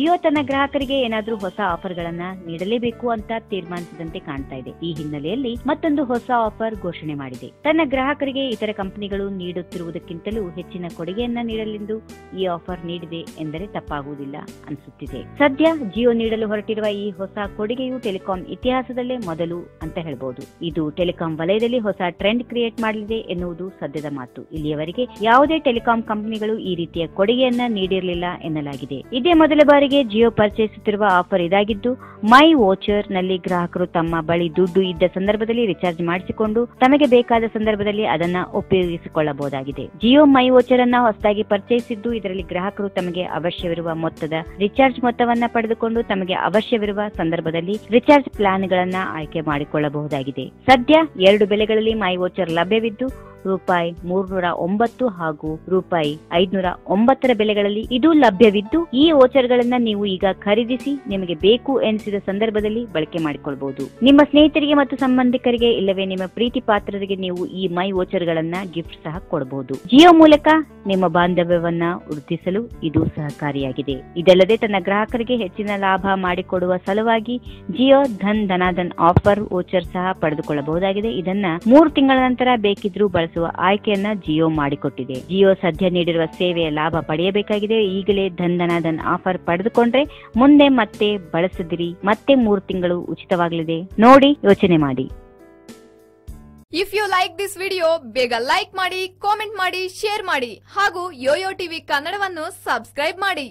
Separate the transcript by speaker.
Speaker 1: ಜಿಯೋ ತನ್ನ ಗ್ರಾಹಕರಿಗೆ ಏನಾದರೂ ಹೊಸ ಆಫರ್ ಗಳನ್ನ ನೀಡಲೇಬೇಕು ಅಂತ ತೀರ್ಮಾನಿಸಿದಂತೆ ಕಾಣ್ತಾ ಇದೆ. ಈ ಹಿನ್ನೆಲೆಯಲ್ಲಿ ಮತ್ತೊಂದು ಹೊಸ ಆಫರ್ ಘೋಷಣೆ ಮಾಡಿದೆ. ತನ್ನ ಗ್ರಾಹಕರಿಗೆ ಇತರ ಕಂಪನಿಗಳು ನೀಡುತ್ತಿರುವುದಕ್ಕಿಂತಲೂ ಹೆಚ್ಚಿನ ಕೊಡುಗೆಯನ್ನ ನೀಡಲೆಂದು ಈ ಆಫರ್ ನೀಡಿದೆ ಎಂದರೆ ತಪ್ಪಾಗುವುದಿಲ್ಲ ಅನಿಸುತ್ತಿದೆ. ಸದ್ಯ ಜಿಯೋ ನೀಡಲು ಹೊರಟಿರುವ ಈ ಹೊಸ ಕೊಡುಗೆಯು ಟೆಲಿಕಾಂ ಇತಿಹಾಸದಲ್ಲೇ ಮೊದಲು ಅಂತ ಹೇಳಬಹುದು ಇದು ಟೆಲಿಕಾಂ ವಲಯದಲ್ಲಿ ಹೊಸ ಟ್ರೆಂಡ್ ಕ್ರಿಯೇಟ್ ಮಾಡಲಿದೆ ಎನ್ನುವುದು ಸದ್ಯದ ಮಾತು. ಇಲ್ಲಿಯವರೆಗೆ ಯಾವುದೇ ಟೆಲಿಕಾಂ ಕಂಪನಿಗಳು ಈ ರೀತಿಯ ಕೊಡುಗೆಯನ್ನ ನೀಡಿರಲಿಲ್ಲ ಎನ್ನಲಾಗಿದೆ. ಇದೇ ಮೊದಲ ಬಾರಿಗೆ ಜಿಯೋ ಪರಿಚಯಿಸುತ್ತಿರುವ ಆಫರ್ ಇದಾಗಿದ್ದು, ಮೈ ವೋಚರ್ನಲ್ಲಿ ಗ್ರಾಹಕರು ತಮ್ಮ ಬಳಿ ದುಡ್ಡು ಇದ್ದ ಸಂದರ್ಭದಲ್ಲಿ ರಿಚಾರ್ಜ್ ಮಾಡಿಸಿಕೊಂಡು ತಮಗೆ ಬೇಕಾದ ಸಂದರ್ಭದಲ್ಲಿ ಅದನ್ನ ಉಪಯೋಗಿಸಿಕೊಳ್ಳಬಹುದಾಗಿದೆ. ಜಿಯೋ ಮೈ ವೋಚರ್ ಅನ್ನ ಹೊಸದಾಗಿ ಪರಿಚಯಿಸಿದ್ದು ಇದರಲ್ಲಿ ಗ್ರಾಹಕರು ತಮಗೆ ಅವಶ್ಯವಿರುವ ಮೊತ್ತದ ರಿಚಾರ್ಜ್ ಮೊತ್ತವನ್ನ ಪಡೆದುಕೊಂಡು ತಮಗೆ ಅವಶ್ಯವಿರುವ ಸಂದರ್ಭದಲ್ಲಿ ರಿಚಾರ್ಜ್ ಪ್ಲಾನ್ ಗಳನ್ನ ಆಯ್ಕೆ ಮಾಡಿಕೊಳ್ಳಬಹುದಾಗಿದೆ. ಸದ್ಯ ಎರಡು ಬೆಲೆಗಳಲ್ಲಿ ಮೈ ವೋಚರ್ ಲಭ್ಯವಿದ್ದು ರೂಪಾಯಿ ಮೂರ್ನೂರ ಒಂಬತ್ತು ಹಾಗೂ ರೂಪಾಯಿ ಐದ್ನೂರ ಒಂಬತ್ತರ ಬೆಲೆಗಳಲ್ಲಿ ಇದು ಲಭ್ಯವಿದ್ದು, ಈ ವೋಚರ್ಗಳನ್ನ ನೀವು ಈಗ ಖರೀದಿಸಿ ನಿಮಗೆ ಬೇಕು ಎನಿಸಿದ ಸಂದರ್ಭದಲ್ಲಿ ಬಳಕೆ ಮಾಡಿಕೊಳ್ಳಬಹುದು ನಿಮ್ಮ ಸ್ನೇಹಿತರಿಗೆ ಮತ್ತು ಸಂಬಂಧಿಕರಿಗೆ ಇಲ್ಲವೇ ನಿಮ್ಮ ಪ್ರೀತಿ ಪಾತ್ರರಿಗೆ ನೀವು ಈ ಮೈ ವೋಚರ್ಗಳನ್ನ ಗಿಫ್ಟ್ ಸಹ ಕೊಡಬಹುದು ಜಿಯೋ ಮೂಲಕ ನಿಮ್ಮ ಬಾಂಧವ್ಯವನ್ನ ವೃದ್ಧಿಸಲು ಇದು ಸಹಕಾರಿಯಾಗಿದೆ. ಇದಲ್ಲದೆ ತನ್ನ ಗ್ರಾಹಕರಿಗೆ ಹೆಚ್ಚಿನ ಲಾಭ ಮಾಡಿಕೊಡುವ ಸಲುವಾಗಿ ಜಿಯೋ ಧನ್ ಧನಾಧನ್ ಆಫರ್ ವೋಚರ್ ಸಹ ಪಡೆದುಕೊಳ್ಳಬಹುದಾಗಿದೆ. ಇದನ್ನ ಮೂರು ತಿಂಗಳ ನಂತರ ಬೇಕಿದ್ರೂ ಬಳಸುವ ಆಯ್ಕೆಯನ್ನ ಜಿಯೋ ಮಾಡಿಕೊಟ್ಟಿದೆ. ಜಿಯೋ ಸದ್ಯ ನೀಡಿರುವ ಸೇವೆಯ ಲಾಭ ಪಡೆಯಬೇಕಾಗಿದೆ. ಈಗಲೇ ಧನ್ ಧನ್ ಆಫರ್ ಪಡೆದುಕೊಂಡ್ರೆ ಮುಂದೆ ಮತ್ತೆ ಬಳಸಿದಿರಿ, ಮತ್ತೆ ಮೂರು ತಿಂಗಳು ಉಚಿತವಾಗಲಿದೆ. ನೋಡಿ, ಯೋಚನೆ ಮಾಡಿ.
Speaker 2: If you like this video ಬೇಗ ಲೈಕ್ ಮಾಡಿ ಕಾಮೆಂಟ್ ಮಾಡಿ ಶೇರ್ ಮಾಡಿ ಹಾಗೂ ಯೋಯೋ ಟಿವಿ ಕನ್ನಡವನ್ನು ಸಬ್ಸ್ಕ್ರೈಬ್ ಮಾಡಿ.